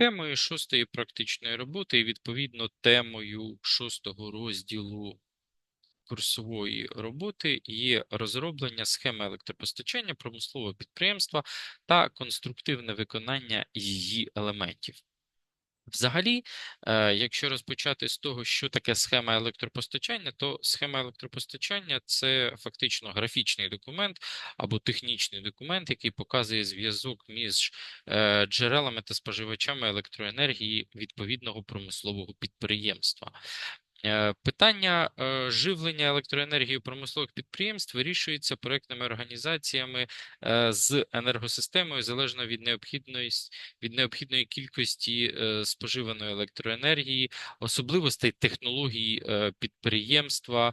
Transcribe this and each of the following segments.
Темою шостої практичної роботи і відповідно темою шостого розділу курсової роботи є розроблення схеми електропостачання промислового підприємства та конструктивне виконання її елементів. Взагалі, е, якщо розпочати з того, що таке схема електропостачання, то схема електропостачання це фактично графічний документ або технічний документ, який показує зв'язок між е, джерелами та споживачами електроенергії відповідного промислового підприємства. Е, Питання е, живлення електроенергією промислових підприємств вирішується проектними організаціями е, з енергосистемою залежно від необхідної від необхідної кількості споживаної електроенергії, особливостей технологій підприємства.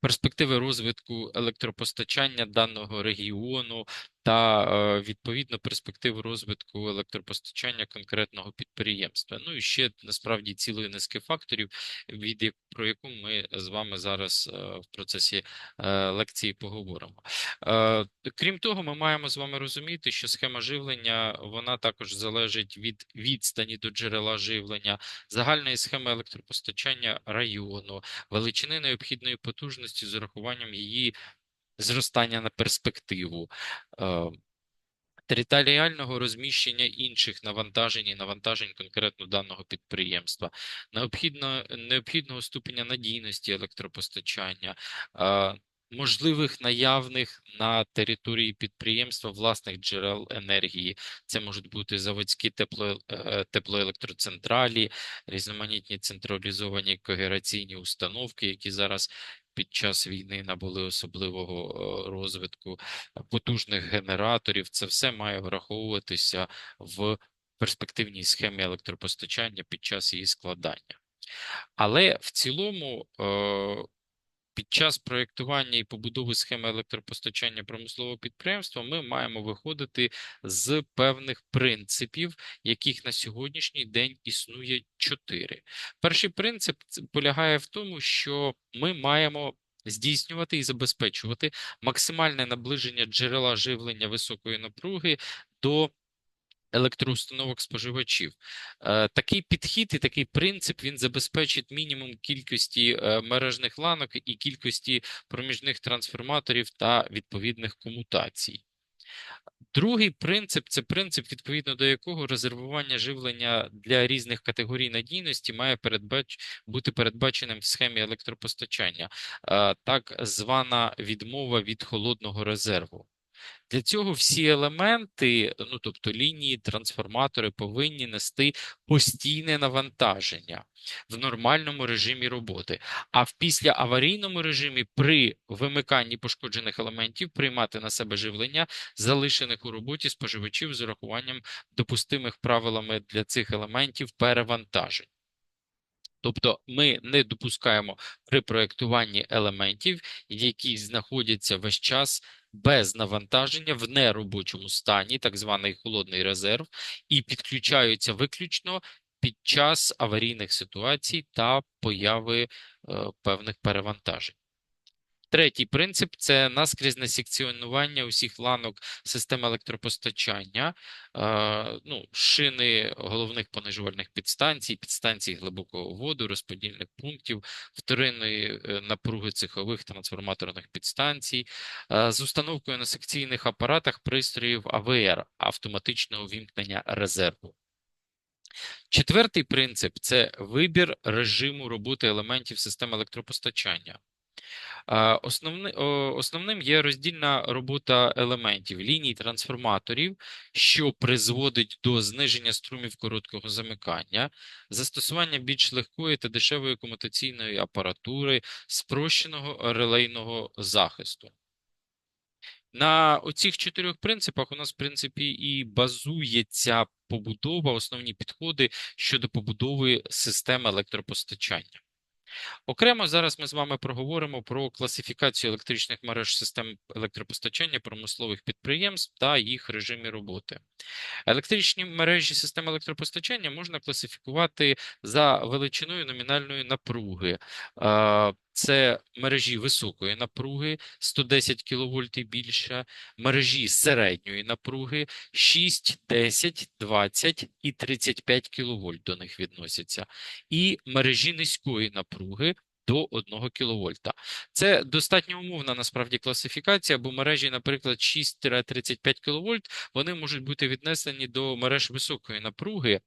Перспективи розвитку електропостачання даного регіону та е, відповідно перспективи розвитку електропостачання конкретного підприємства. Ну і ще насправді цілої низки факторів, від про яку ми з вами зараз е, в процесі е, лекції поговоримо. Крім того, ми маємо з вами розуміти, що схема живлення вона також залежить від відстані до джерела живлення, загальної схеми електропостачання району, величини необхідної потужності з урахуванням її зростання на перспективу. е, Територіального розміщення інших навантажень і навантажень конкретно даного підприємства, необхідно, необхідного ступеня надійності електропостачання, е, можливих наявних на території підприємства власних джерел енергії. Це можуть бути заводські тепло, е, теплоелектроцентралі, різноманітні централізовані когераційні установки, які зараз під час війни набули особливого е, розвитку потужних генераторів. Це все має враховуватися в перспективній схемі електропостачання під час її складання. Але в цілому, е, під час проєктування і побудови схеми електропостачання промислового підприємства ми маємо виходити з певних принципів, яких на сьогоднішній день існує чотири. Перший принцип полягає в тому, що ми маємо здійснювати і забезпечувати максимальне наближення джерела живлення високої напруги до електроустановок споживачів. Е, Такий підхід і такий принцип він забезпечить мінімум кількості е, мережних ланок і кількості проміжних трансформаторів та відповідних комутацій. Другий принцип це принцип, відповідно до якого резервування живлення для різних категорій надійності має передбач... бути передбаченим в схемі електропостачання, е, так звана відмова від холодного резерву. Для цього всі елементи, ну тобто лінії, трансформатори, повинні нести постійне навантаження в нормальному режимі роботи. А в післяаварійному режимі при вимиканні пошкоджених елементів приймати на себе живлення, залишених у роботі споживачів з урахуванням допустимих правилами для цих елементів перевантажень. Тобто ми не допускаємо при проєктуванні елементів, які знаходяться весь час без навантаження в неробочому стані, так званий холодний резерв, і підключаються виключно під час аварійних ситуацій та появи е, певних перевантажень. Третій принцип це наскрізне секціонування усіх ланок системи електропостачання, е, ну, шини головних понижувальних підстанцій, підстанцій глибокого воду, розподільних пунктів, вторинної е, напруги цехових трансформаторних підстанцій, е, з установкою на секційних апаратах пристроїв АВР автоматичного вімкнення резерву. Четвертий принцип це вибір режиму роботи елементів системи електропостачання. Основни, основним є роздільна робота елементів ліній трансформаторів, що призводить до зниження струмів короткого замикання, застосування більш легкої та дешевої комутаційної апаратури, спрощеного релейного захисту. На оцих чотирьох принципах у нас, в принципі, і базується побудова, основні підходи щодо побудови системи електропостачання. Окремо зараз ми з вами проговоримо про класифікацію електричних мереж систем електропостачання промислових підприємств та їх режимі роботи. Електричні мережі систем електропостачання можна класифікувати за величиною номінальної напруги. Це мережі високої напруги 110 кВт і більше, мережі середньої напруги 6, 10, 20 і 35 кВт до них відносяться, і мережі низької напруги до 1 кВт. Це достатньо умовна насправді класифікація, бо мережі, наприклад, 6-35 кВт, вони можуть бути віднесені до мереж високої напруги.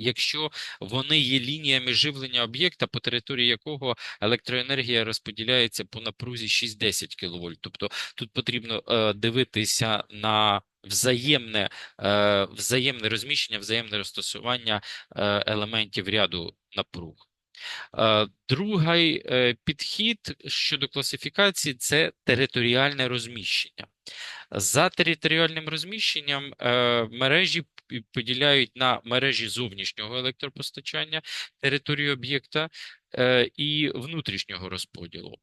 Якщо вони є лініями живлення об'єкта, по території якого електроенергія розподіляється по напрузі 6-10 кВт. Тобто тут потрібно е, дивитися на взаємне, е, взаємне розміщення, взаємне розташування е, елементів ряду напруг. Е, Другий е, підхід щодо класифікації це територіальне розміщення. За територіальним розміщенням е, мережі поділяють на мережі зовнішнього електропостачання, території об'єкта е, і внутрішнього розподілу.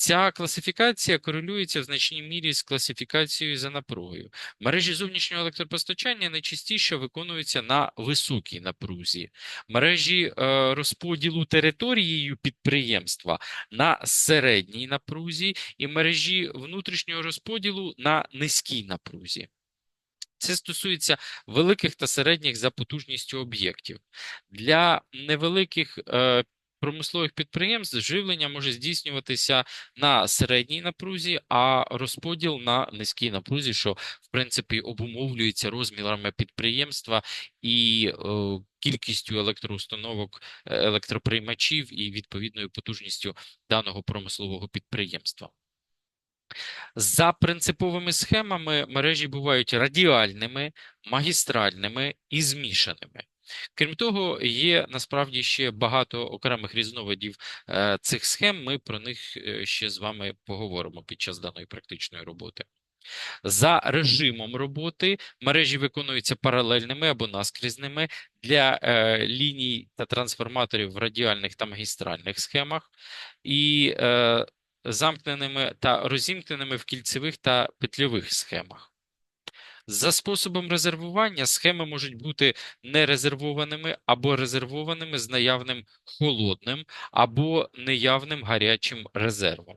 Ця класифікація корелюється в значній мірі з класифікацією за напругою. Мережі зовнішнього електропостачання найчастіше виконуються на високій напрузі. Мережі е, розподілу територією підприємства на середній напрузі і мережі внутрішнього розподілу на низькій напрузі. Це стосується великих та середніх за потужністю об'єктів. Для невеликих е, промислових підприємств живлення може здійснюватися на середній напрузі, а розподіл на низькій напрузі, що в принципі обумовлюється розмірами підприємства і е, кількістю електроустановок, е, електроприймачів і відповідною потужністю даного промислового підприємства. За принциповими схемами мережі бувають радіальними, магістральними і змішаними. Крім того, є насправді ще багато окремих різновидів е, цих схем. Ми про них е, ще з вами поговоримо під час даної практичної роботи. За режимом роботи мережі виконуються паралельними або наскрізними для е, ліній та трансформаторів в радіальних та магістральних схемах, і е, замкненими та розімкненими в кільцевих та петльових схемах. За способом резервування схеми можуть бути нерезервованими або резервованими з наявним холодним або неявним гарячим резервом.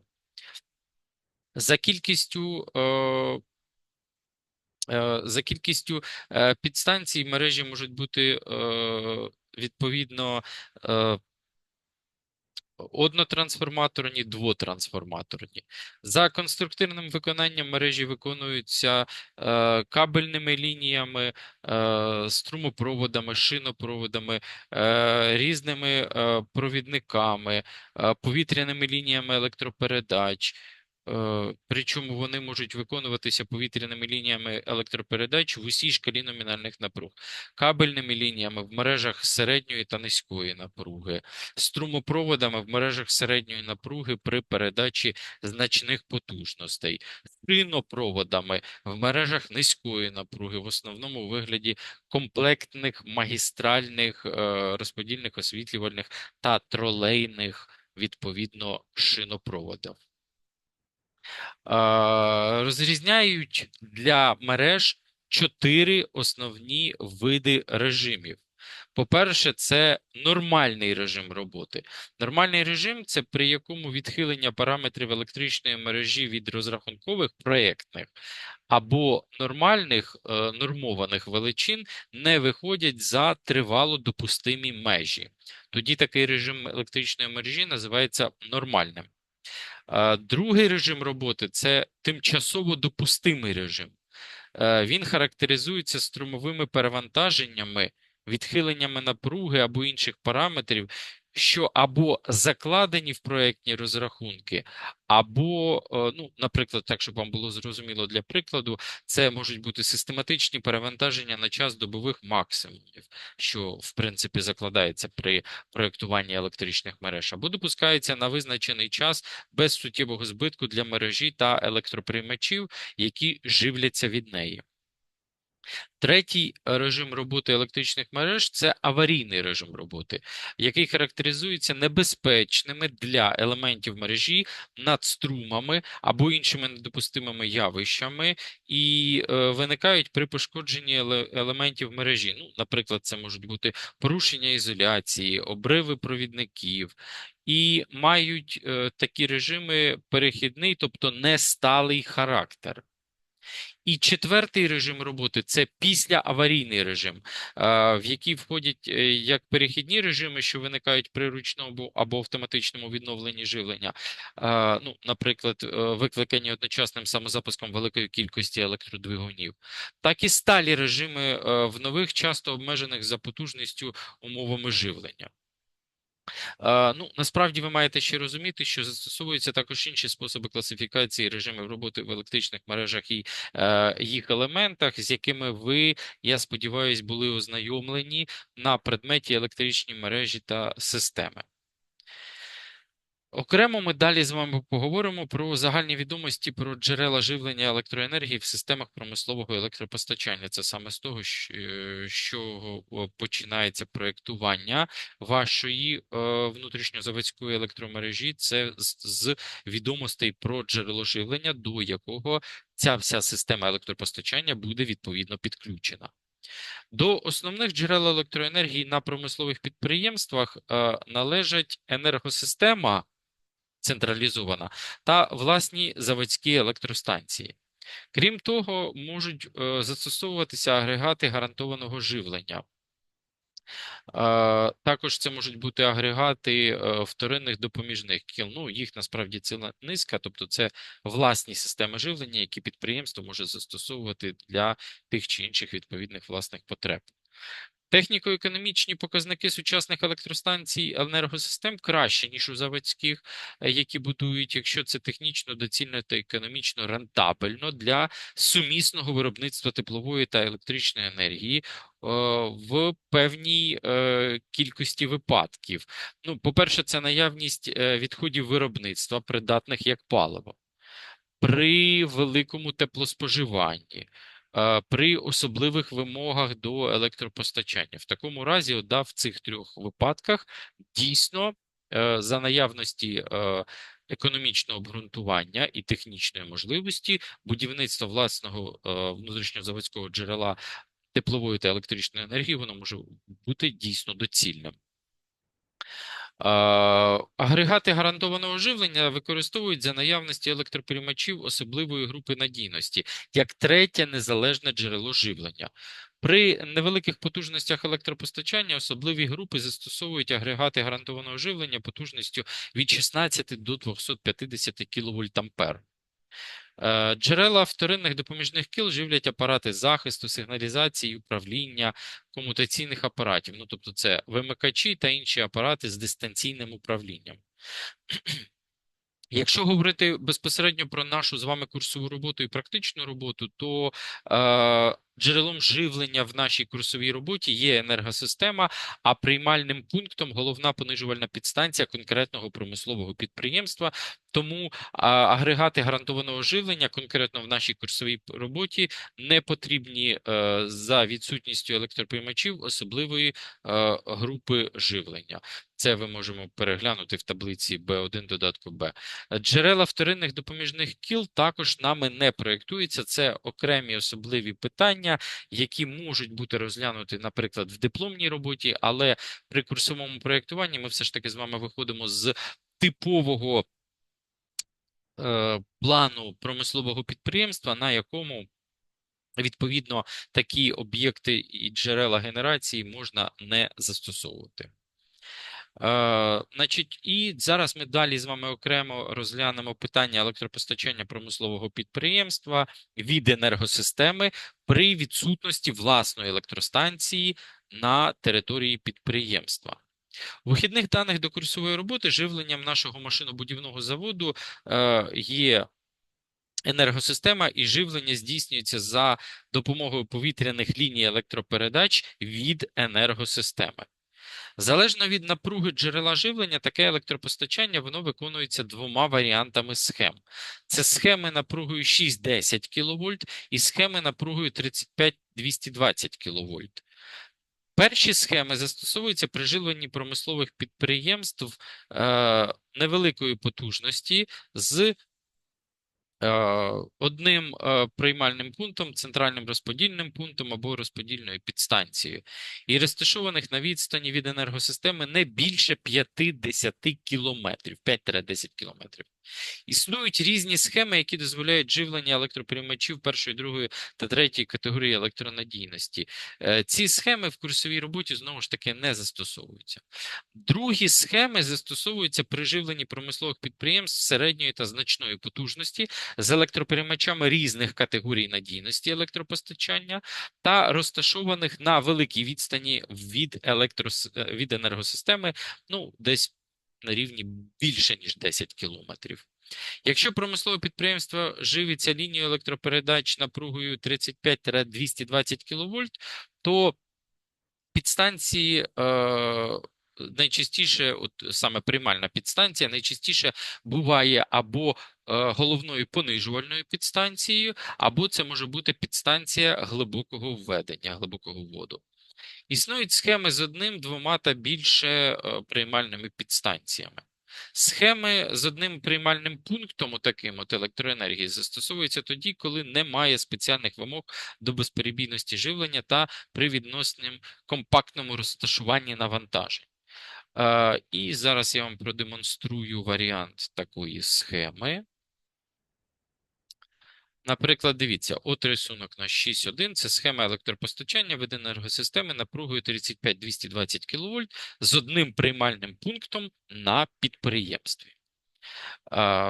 За кількістю е, е, за кількістю е, підстанцій мережі можуть бути відповідно однотрансформаторні, двотрансформаторні. За конструктивним виконанням мережі виконуються е, кабельними лініями, е, струмопроводами, шинопроводами, е, різними е, провідниками, е, повітряними лініями електропередач. Е, Причому вони можуть виконуватися повітряними лініями електропередач в усій шкалі номінальних напруг, кабельними лініями в мережах середньої та низької напруги, струмопроводами в мережах середньої напруги при передачі значних потужностей, шинопроводами в мережах низької напруги, в основному у вигляді комплектних магістральних е, розподільних освітлювальних та тролейних відповідно шинопроводів. Е, Розрізняють для мереж чотири основні види режимів. По-перше, це нормальний режим роботи. Нормальний режим це при якому відхилення параметрів електричної мережі від розрахункових проєктних або нормальних е, нормованих величин не виходять за тривало допустимі межі. Тоді такий режим електричної мережі називається нормальним. Другий режим роботи це тимчасово допустимий режим. Е, Він характеризується струмовими перевантаженнями, відхиленнями напруги або інших параметрів, що або закладені в проєктні розрахунки, або, е, ну, наприклад, так, щоб вам було зрозуміло для прикладу, це можуть бути систематичні перевантаження на час добових максимумів, що в принципі закладається при проєктуванні електричних мереж, або допускається на визначений час без суттєвого збитку для мережі та електроприймачів, які живляться від неї. Третій режим роботи електричних мереж це аварійний режим роботи, який характеризується небезпечними для елементів мережі надструмами або іншими недопустимими явищами, і е, виникають при пошкодженні еле- елементів мережі. Ну, наприклад, це можуть бути порушення ізоляції, обриви провідників і мають е, такі режими перехідний, тобто несталий характер. І четвертий режим роботи це післяаварійний режим, в який входять е, як перехідні режими, що виникають при ручному або автоматичному відновленні живлення, ну, наприклад, е, викликані одночасним самозапуском великої кількості електродвигунів, так і сталі режими е, в нових, часто обмежених за потужністю умовами живлення. Ну, насправді ви маєте ще розуміти, що застосовуються також інші способи класифікації режимів роботи в електричних мережах і е, їх елементах, з якими ви, я сподіваюся, були ознайомлені на предметі електричні мережі та системи. Окремо ми далі з вами поговоримо про загальні відомості про джерела живлення електроенергії в системах промислового електропостачання. Це саме з того, що, е, починається проєктування вашої е, внутрішньозаводської електромережі. Це з, відомостей про джерело живлення, до якого ця вся система електропостачання буде відповідно підключена. До основних джерел електроенергії на промислових підприємствах е, належать енергосистема централізована та власні заводські електростанції. Крім того, можуть е, застосовуватися агрегати гарантованого живлення. Е, також це можуть бути агрегати е, вторинних допоміжних кіл. Ну, їх насправді ціла низка, тобто це власні системи живлення, які підприємство може застосовувати для тих чи інших відповідних власних потреб. Техніко-економічні показники сучасних електростанцій енергосистем краще, ніж у заводських, е, які будують, якщо це технічно доцільно та економічно рентабельно для сумісного виробництва теплової та електричної енергії е, в певній е, кількості випадків. Ну, по-перше, це наявність відходів виробництва, придатних як паливо. При великому теплоспоживанні, при особливих вимогах до електропостачання. В такому разі, да, в цих трьох випадках дійсно е, за наявності е, економічного обґрунтування і технічної можливості будівництва власного е, внутрішньозаводського джерела теплової та електричної енергії, воно може бути дійсно доцільним. Агрегати гарантованого живлення використовують за наявності електроприймачів особливої групи надійності як третє незалежне джерело живлення. При невеликих потужностях електропостачання особливі групи застосовують агрегати гарантованого живлення потужністю від 16 до 250 кВт джерела вторинних допоміжних кіл живлять апарати захисту, сигналізації, управління комутаційних апаратів. Ну, тобто, це вимикачі та інші апарати з дистанційним управлінням. Якщо говорити безпосередньо про нашу з вами курсову роботу і практичну роботу, то е, Джерелом живлення в нашій курсовій роботі є енергосистема, а приймальним пунктом головна понижувальна підстанція конкретного промислового підприємства. Тому агрегати гарантованого живлення конкретно в нашій курсовій роботі не потрібні е, за відсутністю електроприймачів особливої е, групи живлення. Це ви можемо переглянути в таблиці Б1 додатку Б. Джерела вторинних допоміжних кіл також нами не проєктуються. Це окремі особливі питання які можуть бути розглянуті, наприклад, в дипломній роботі, але при курсовому проєктуванні ми все ж таки з вами виходимо з типового плану промислового підприємства, на якому Відповідно, такі об'єкти і джерела генерації можна не застосовувати. Е, значить, І зараз ми далі з вами окремо розглянемо питання електропостачання промислового підприємства від енергосистеми при відсутності власної електростанції на території підприємства. Вихідних даних до курсової роботи живленням нашого машинобудівного заводу е, є енергосистема і живлення здійснюється за допомогою повітряних ліній електропередач від енергосистеми. Залежно від напруги джерела живлення, таке електропостачання воно виконується двома варіантами схем. Це схеми напругою 6-10 кВт і схеми напругою 35-220 кВт. Перші схеми застосовуються при живленні промислових підприємств е, невеликої потужності з е, одним е, приймальним пунктом, центральним розподільним пунктом або розподільною підстанцією, і розташованих на відстані від енергосистеми не більше 50 кілометрів, 5-10 кілометрів. Існують різні схеми, які дозволяють живлення електроприймачів першої, другої та третьої категорії електронадійності. Е, Ці схеми в курсовій роботі знову ж таки не застосовуються. Другі схеми застосовуються при живленні промислових підприємств середньої та значної потужності з електроприймачами різних категорій надійності електропостачання та розташованих на великій відстані від, електрос... е, від енергосистеми, ну, десь на рівні більше, ніж 10 кілометрів. Якщо промислове підприємство живиться лінією електропередач напругою 35-220 кВт, то підстанції е, найчастіше, от саме приймальна підстанція, найчастіше буває або е, головною понижувальною підстанцією, або це може бути підстанція глибокого введення, глибокого вводу. Існують схеми з одним, двома та більше е, приймальними підстанціями. Схеми з одним приймальним пунктом, таким от електроенергії, застосовуються тоді, коли немає спеціальних вимог до безперебійності живлення та при відносному компактному розташуванні навантажень. Е, і зараз я вам продемонструю варіант такої схеми. Наприклад, дивіться, от рисунок на 6.1 – це схема електропостачання від енергосистеми напругою 35-220 кВт з одним приймальним пунктом на підприємстві.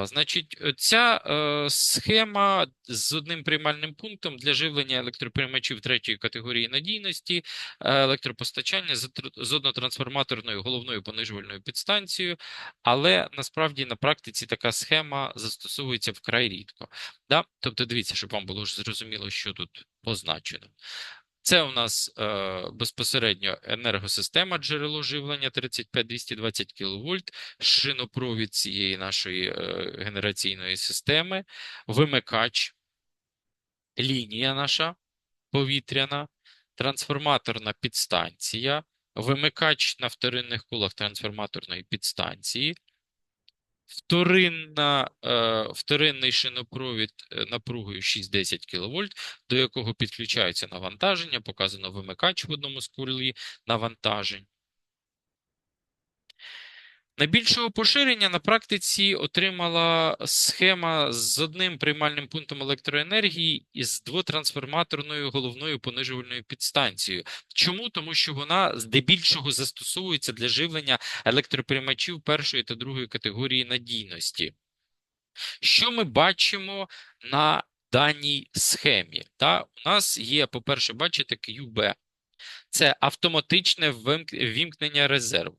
Значить, ця е, схема з одним приймальним пунктом для живлення електроприймачів третьої категорії надійності, е, електропостачання з тр- з однотрансформаторною головною понижувальною підстанцією, але насправді на практиці така схема застосовується вкрай рідко. Да? Тобто, дивіться, щоб вам було ж зрозуміло, що тут позначено. Це у нас е, безпосередньо енергосистема, джерело живлення 35-220 кВт, шинопровід цієї нашої е, генераційної системи, вимикач, лінія наша повітряна, трансформаторна підстанція, вимикач на вторинних колах трансформаторної підстанції, вторинна, е, вторинний шинопровід е, напругою 6-10 кВт, до якого підключається навантаження, показано вимикач в одному з курлі навантажень. Найбільшого поширення на практиці отримала схема з одним приймальним пунктом електроенергії із двотрансформаторною головною понижувальною підстанцією. Чому? Тому що вона здебільшого застосовується для живлення електроприймачів першої та другої категорії надійності. Що ми бачимо на даній схемі? Та, у нас є, по-перше, бачите, QB. Це автоматичне вимк- вімкнення резерву.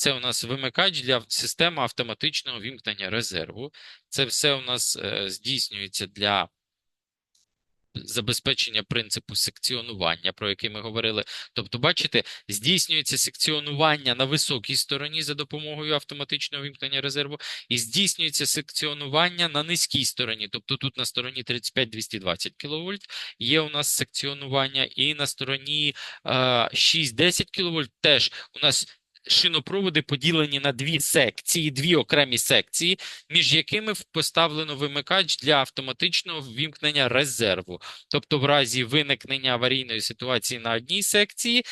Це у нас вимикач для системи автоматичного вімкнення резерву. Це все у нас е, здійснюється для забезпечення принципу секціонування, про який ми говорили. Тобто, бачите, здійснюється секціонування на високій стороні за допомогою автоматичного вімкнення резерву, і здійснюється секціонування на низькій стороні. Тобто тут на стороні 35-220 кВт є у нас секціонування, і на стороні е, 6-10 кВт теж у нас шинопроводи поділені на дві секції, дві окремі секції, між якими поставлено вимикач для автоматичного ввімкнення резерву. Тобто, в разі виникнення аварійної ситуації на одній секції,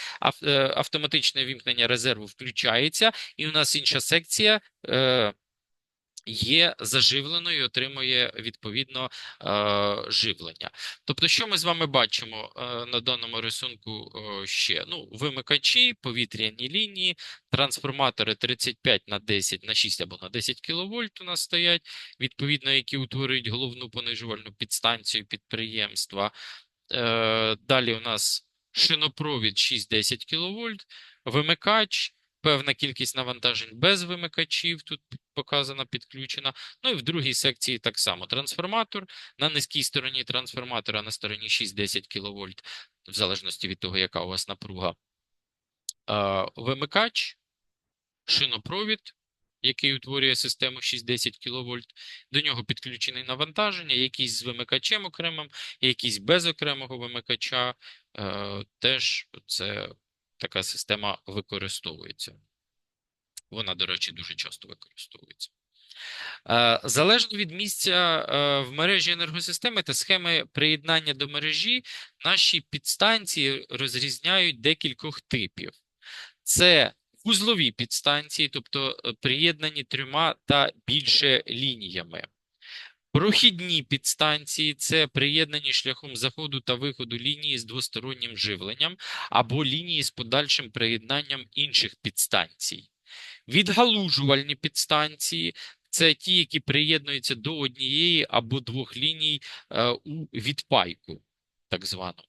е, автоматичне вімкнення резерву включається, і у нас інша секція. Є заживленою і отримує відповідно е, живлення. Тобто, що ми з вами бачимо е, на даному рисунку е, ще? Ну, вимикачі, повітряні лінії, трансформатори 35 на 10 на 6 або на 10 кВт у нас стоять, відповідно, які утворюють головну понижувальну підстанцію підприємства. Далі у нас шинопровід 6-10 кВт, вимикач, певна кількість навантажень без вимикачів тут показана, підключена. Ну і в другій секції так само трансформатор на низькій стороні трансформатора на стороні 6-10 кВт, в залежності від того, яка у вас напруга. Вимикач, шинопровід, який утворює систему 6-10 кВт, до нього підключене навантаження, якийсь з вимикачем окремим, якийсь без окремого вимикача. Е, Теж це така система використовується. Вона, до речі, дуже часто використовується. Е, Залежно від місця е, в мережі енергосистеми та схеми приєднання до мережі, наші підстанції розрізняють декількох типів. Це вузлові підстанції, тобто е, приєднані трьома та більше лініями. Прохідні підстанції це приєднані шляхом заходу та виходу лінії з двостороннім живленням або лінії з подальшим приєднанням інших підстанцій. Відгалужувальні підстанції це ті, які приєднуються до однієї або двох ліній е, у відпайку, так звану.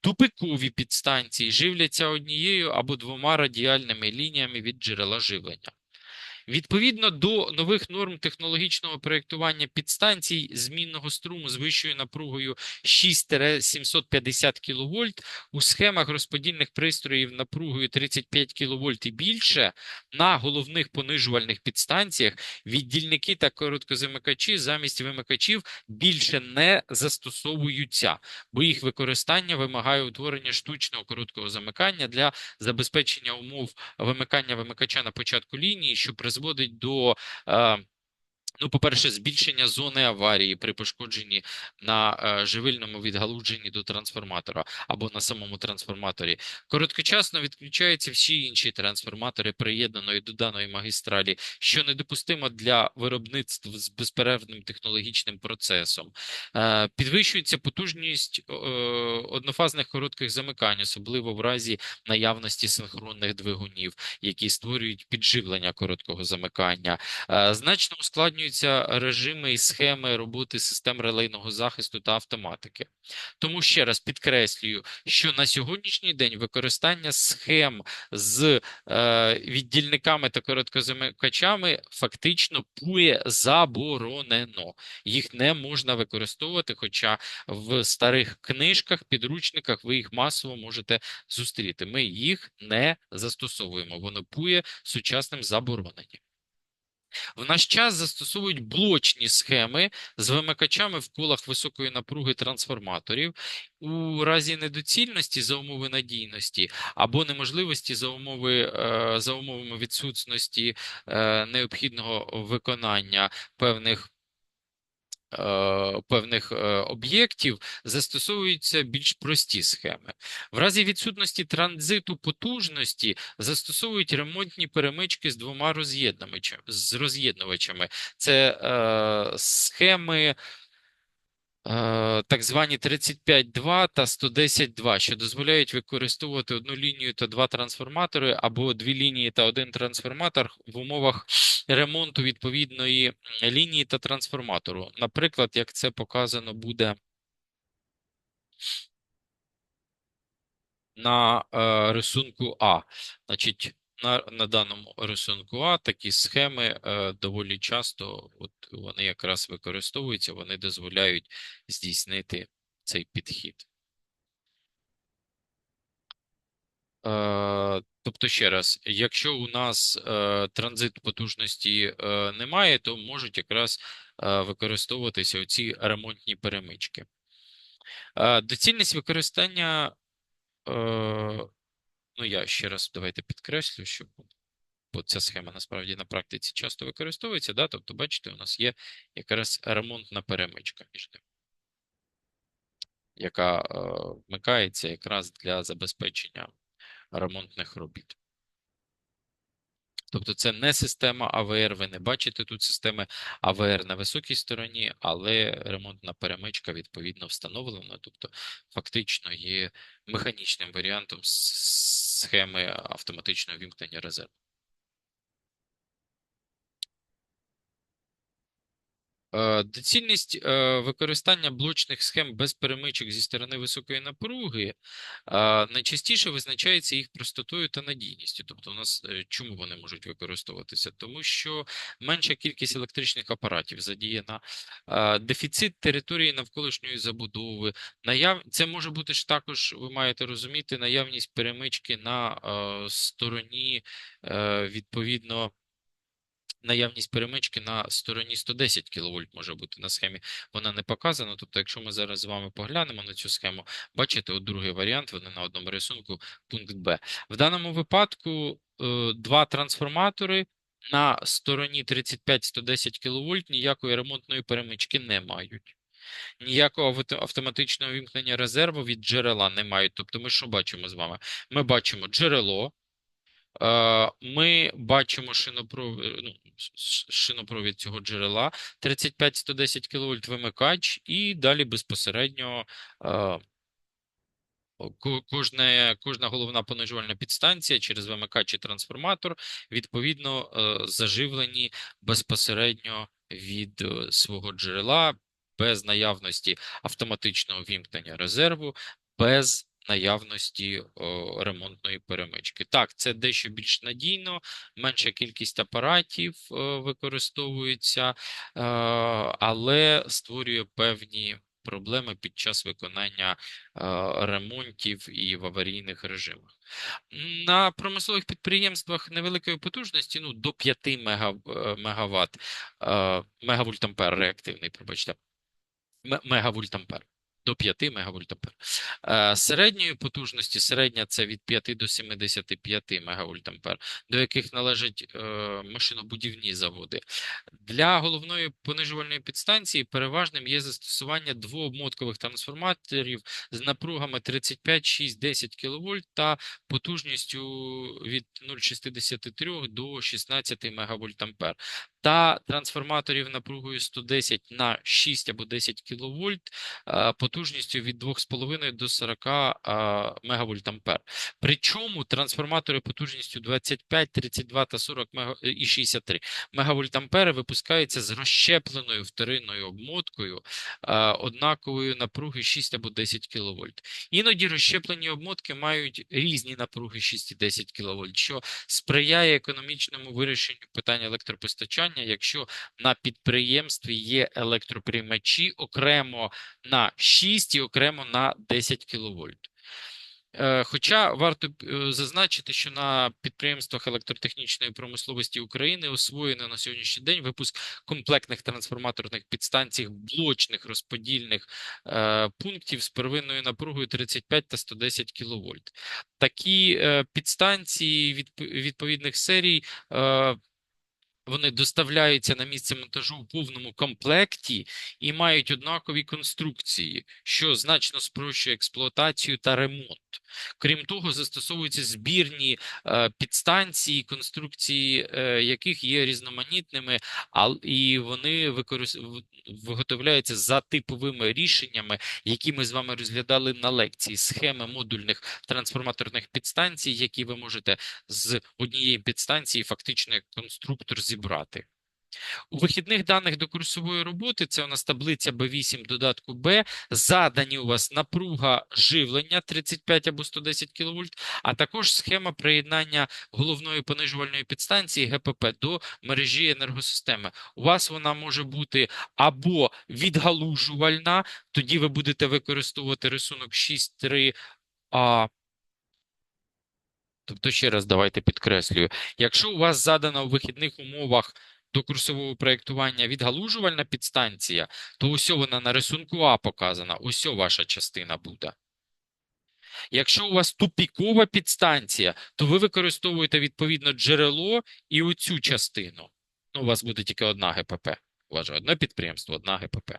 Тупикові підстанції живляться однією або двома радіальними лініями від джерела живлення. Відповідно до нових норм технологічного проєктування підстанцій змінного струму з вищою напругою 6-750 кВт у схемах розподільних пристроїв напругою 35 кВт і більше на головних понижувальних підстанціях віддільники та короткозамикачі замість вимикачів більше не застосовуються, бо їх використання вимагає утворення штучного короткого замикання для забезпечення умов вимикання вимикача на початку лінії, що призводить до е, Ну, по-перше, збільшення зони аварії при пошкодженні на е, живильному відгалудженні до трансформатора або на самому трансформаторі. Короткочасно відключаються всі інші трансформатори приєднаної до даної магістралі, що недопустимо для виробництв з безперервним технологічним процесом. Е, підвищується потужність е, однофазних коротких замикань, особливо в разі наявності синхронних двигунів, які створюють підживлення короткого замикання. Значно ускладнюється режими і схеми роботи систем релейного захисту та автоматики. Тому ще раз підкреслюю, що на сьогоднішній день використання схем з е, віддільниками та короткозамикачами фактично буде заборонено. Їх не можна використовувати, хоча в старих книжках, підручниках ви їх масово можете зустріти. Ми їх не застосовуємо. Воно буде сучасним заборонені. В наш час застосовують блочні схеми з вимикачами в колах високої напруги трансформаторів у разі недоцільності за умови надійності або неможливості за умови е, за умовами відсутності е, необхідного виконання певних певних е, об'єктів застосовуються більш прості схеми. В разі відсутності транзиту потужності застосовують ремонтні перемички з двома роз'єднувачами. Це е, схеми. Е, так звані 35.2 та 110.2, що дозволяють використовувати одну лінію та два трансформатори, або дві лінії та один трансформатор в умовах ремонту відповідної лінії та трансформатору. Наприклад, як це показано буде на е, рисунку А. Значить, на на даному рисунку А такі схеми е, доволі часто от вони якраз використовуються, вони дозволяють здійснити цей підхід. Е, тобто, ще раз, якщо у нас е, транзит потужності е, немає, то можуть якраз е, використовуватися оці ремонтні перемички. Е, доцільність використання. Е, Ну, я ще раз давайте підкреслю, що бо ця схема насправді на практиці часто використовується. Да? Тобто, бачите, у нас є якраз ремонтна перемичка між ними, яка е, вмикається якраз для забезпечення ремонтних робіт. Тобто це не система АВР, ви не бачите тут системи АВР на високій стороні, але ремонтна перемичка відповідно встановлена, тобто фактично є механічним варіантом схеми автоматичного вімкнення резерву. Доцільність е, використання блочних схем без перемичок зі сторони високої напруги е, найчастіше визначається їх простотою та надійністю. Тобто, у нас чому вони можуть використовуватися? Тому що менша кількість електричних апаратів задіяна, дефіцит території навколишньої забудови. Наяв... Це може бути ж також, ви маєте розуміти, наявність перемички на стороні відповідно наявність перемички на стороні 110 кВт може бути на схемі. Вона не показана. Тобто, якщо ми зараз з вами поглянемо на цю схему, бачите, от другий варіант, вони на одному рисунку, пункт Б. В даному випадку е, два трансформатори на стороні 35-110 кВт ніякої ремонтної перемички не мають. Ніякого автоматичного вімкнення резерву від джерела не мають. Тобто ми що бачимо з вами? Ми бачимо джерело, е, ми бачимо шинопровід, ну, ш- ш- шинопровід цього джерела, 35-110 кВт вимикач, і далі безпосередньо е, кожне, кожна головна понижувальна підстанція через вимикач і трансформатор відповідно е, заживлені безпосередньо від е, свого джерела без наявності автоматичного вімкнення резерву, без наявності о, ремонтної перемички. Так, це дещо більш надійно, менша кількість апаратів е, використовується, е, але створює певні проблеми під час виконання е, ремонтів і в аварійних режимах. На промислових підприємствах невеликої потужності, ну, до 5 мега, е, мегаватт, е, мегавольтампер реактивний, пробачте, ме- мегавольтампер. До 5 мегавольтампер. Е, Середньої потужності, середня це від 5 до 75 мегавольтампер, до яких належать е, машинобудівні заводи. Для головної понижувальної підстанції переважним є застосування двообмоткових трансформаторів з напругами 35, 6, 10 кВт та потужністю від 0,63 до 16 мегавольтампер та трансформаторів напругою 110 на 6 або 10 кВт потужністю від 2,5 до 40 е, мегавольтампер. Причому трансформатори потужністю 25, 32 та 40 мега... і 63 мегавольтампери випускаються з розщепленою вторинною обмоткою е, однакової напруги 6 або 10 кВт. Іноді розщеплені обмотки мають різні напруги 6 і 10 кВт, що сприяє економічному вирішенню питання електропостачання, якщо на підприємстві є електроприймачі окремо на 6 і окремо на 10 кВт. Е, Хоча варто е, зазначити, що на підприємствах електротехнічної промисловості України освоєно на сьогоднішній день випуск комплектних трансформаторних підстанцій блочних розподільних е, пунктів з первинною напругою 35 та 110 кВт. Такі підстанції відп- відповідних серій вони доставляються на місце монтажу в повному комплекті і мають однакові конструкції, що значно спрощує експлуатацію та ремонт. Крім того, застосовуються збірні е, підстанції, конструкції е, яких є різноманітними, і вони використ... виготовляються за типовими рішеннями, які ми з вами розглядали на лекції, схеми модульних трансформаторних підстанцій, які ви можете з однієї підстанції фактично як конструктор зібрати. У вихідних даних до курсової роботи, це у нас таблиця B8 додатку Б, задані у вас напруга живлення 35 або 110 кВт, а також схема приєднання головної понижувальної підстанції ГПП до мережі енергосистеми. У вас вона може бути або відгалужувальна, тоді ви будете використовувати рисунок 6.3а. Тобто, ще раз давайте підкреслюю. Якщо у вас задана у вихідних умовах до курсового проєктування відгалужувальна підстанція, то ось вона на рисунку А показана, ось ваша частина буде. Якщо у вас тупікова підстанція, то ви використовуєте відповідно джерело і оцю частину. Ну, у вас буде тільки одна ГПП. У одне підприємство, одна ГПП.